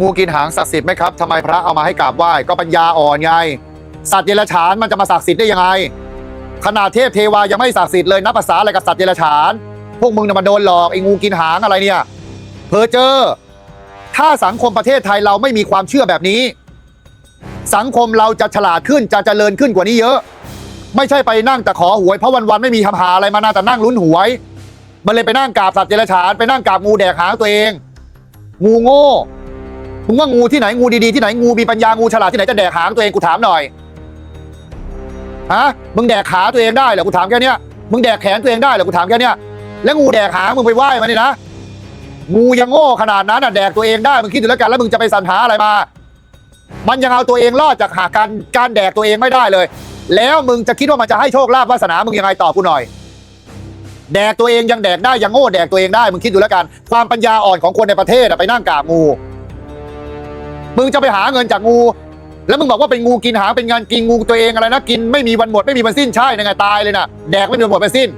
งูกินหางศักดิ์สิทธิ์ไหมครับทำไมพระเอามาให้กราบไหว้ก็ปัญญาอ่อนไง สัตว์เดรัจฉานมันจะมาศักดิ์สิทธิ์ได้ยังไง ขนาดเทพเทวายังไม่ศักดิ์สิทธิ์เลยนับภาษาอะไรกับสัตว์เดรัจฉาน พวกมึงน่ะมาโดนหลอกไอ้งูกินหางอะไรเนี่ยเพอเจอ ถ้าสังคมประเทศไทยเราไม่มีความเชื่อแบบนี้ สังคมเราจะฉลาดขึ้นจะเจริญขึ้นกว่านี้เยอะ ไม่ใช่ไปนั่งแต่ขอหวยเพราะวันๆไม่มีทำหาอะไรมานาแต่นั่งลุ้นหวย มันเลยไปนั่งกราบสัตว์เดรัจฉานไปนั่งกราบงูแดกหางตัวเอง งูโง่มึงว่างูที่ไหนงูดีๆที่ไหนงูมีปัญญางูฉลาดที่ไหนจะแดกหางตัวเองกูถามหน่อยฮะมึงแดกขาตัวเองได้เหรอกูถามแค่เนี้ยมึงแดกแขนตัวเองได้เหรอกูถามแค่เนี้ยแล้วงูแดกหางมึงไปไหว้มันนี่นะงูยังโง่ขนาดนั้นอะแดกตัวเองได้มึงคิดดูแล้วกันแล้วมึงจะไปสรรหาอะไรมา มันยังเอาตัวเองรอดจากหาการการแดกตัวเองไม่ได้เลย แล้วมึงจะคิดว่ามันจะให้โชคลาภวาสนามึงยังไงตอบกูหน่อย แดกตัวเองยังแดกได้ยังโง่แดกตัวเองได้มึงคิดดูแล้วกัน ความปัญญาอ่อนของคนในประเทศอะไปนั่งกราบงูมึงจะไปหาเงินจากงู แล้วมึงบอกว่าเป็นงูกินหางเป็นงานกินงูตัวเองอะไรนะกินไม่มีวันหมดไม่มีวันสิ้นใช่ยังไงตายเลยนะแดกไม่มีวันหมดไปสิ้น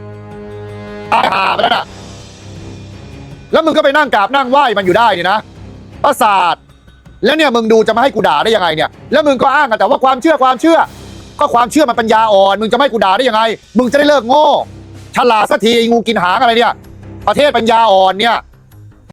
ตายหาไปแล้วนะแล้วมึงก็ไปนั่งกราบนั่งไหว้มันอยู่ได้นี่นะประสาทแล้วเนี่ยมึงดูจะมาให้กูด่าได้ยังไงเนี่ย แล้วมึงก็อ้างกันแต่ว่าความเชื่อความเชื่อ ก็ความเชื่อมันปัญญาอ่อน มึงจะไม่กูด่าได้ยังไง มึงจะได้เลิกโง่ ฉลาดสักทีงูกินหางอะไรเนี่ย ประเทศปัญญาอ่อนเนี่ย